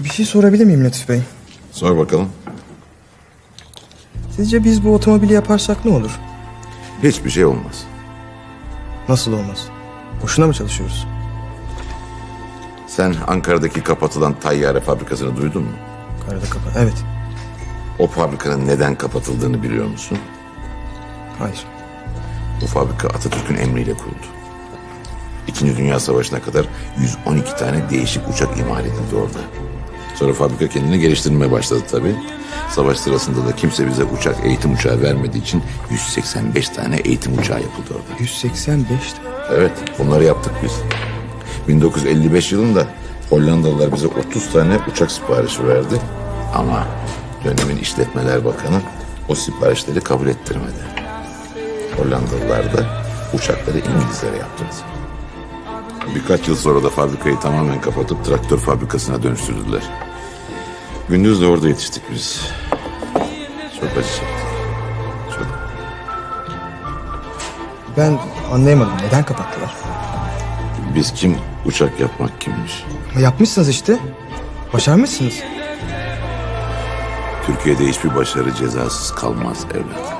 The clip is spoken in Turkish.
Bir şey sorabilir miyim Latif Bey? Sor bakalım. Sizce biz bu otomobili yaparsak ne olur? Hiçbir şey olmaz. Nasıl olmaz? Boşuna mı çalışıyoruz? Sen Ankara'daki kapatılan tayyare fabrikasını duydun mu? Karada kapat. Evet. O fabrikanın neden kapatıldığını biliyor musun? Hayır. Bu fabrika Atatürk'ün emriyle kuruldu. İkinci Dünya Savaşı'na kadar 112 tane değişik uçak imal edildi orada. Sonra fabrika kendini geliştirmeye başladı tabii. Savaş sırasında da kimse bize uçak eğitim uçağı vermediği için 185 tane eğitim uçağı yapıldı orada. 185 Evet, bunları yaptık biz. 1955 yılında Hollandalılar bize 30 tane uçak siparişi verdi. Ama dönemin işletmeler bakanı o siparişleri kabul ettirmedi. Hollandalılar da uçakları İngilizlere yaptırdı. Birkaç yıl sonra da fabrikayı tamamen kapatıp traktör fabrikasına dönüştürdüler. Gündüz de orada yetiştik biz. Çok acı çektik. Çok. Ben anlayamadım. Neden kapattılar? Biz kim, uçak yapmak kimmiş? Yapmışsınız işte. Başarmışsınız. Türkiye'de hiçbir başarı cezasız kalmaz evlat.